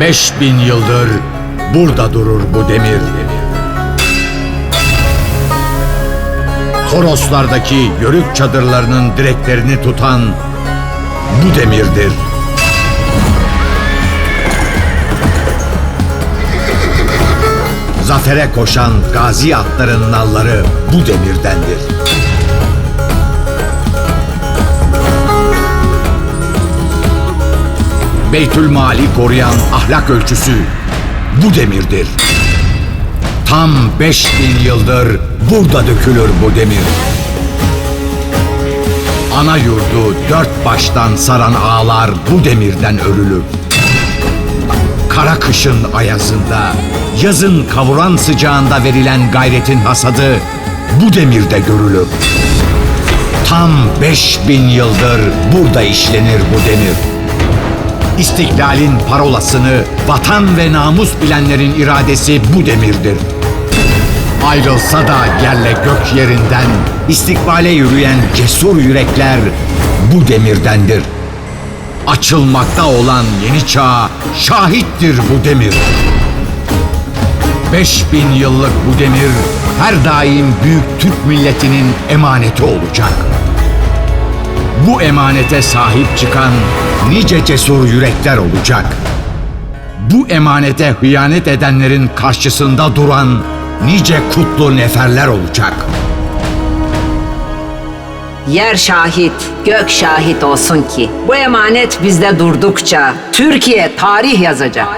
Beş bin yıldır burada durur bu demir. Toroslardaki yörük çadırlarının direklerini tutan bu demirdir. Zafere koşan gazi atların nalları bu demirdendir. Beytül Mali koruyan ahlak ölçüsü bu demirdir. Tam 5000 yıldır burada dökülür bu demir. Ana yurdu dört baştan saran ağlar bu demirden örülür. Kara kışın ayazında, yazın kavuran sıcağında verilen gayretin hasadı bu demirde görülür. Tam 5000 yıldır burada işlenir bu demir. İstiklalin parolasını vatan ve namus bilenlerin iradesi bu demirdir. Ayrılsa da yerle gök yerinden istikbale yürüyen cesur yürekler bu demirdendir. Açılmakta olan yeni çağa şahittir bu demir. 5000 yıllık bu demir her daim büyük Türk milletinin emaneti olacak. Bu emanete sahip çıkan nice cesur yürekler olacak. Bu emanete hıyanet edenlerin karşısında duran nice kutlu neferler olacak. Yer şahit, gök şahit olsun ki bu emanet bizde durdukça Türkiye tarih yazacak.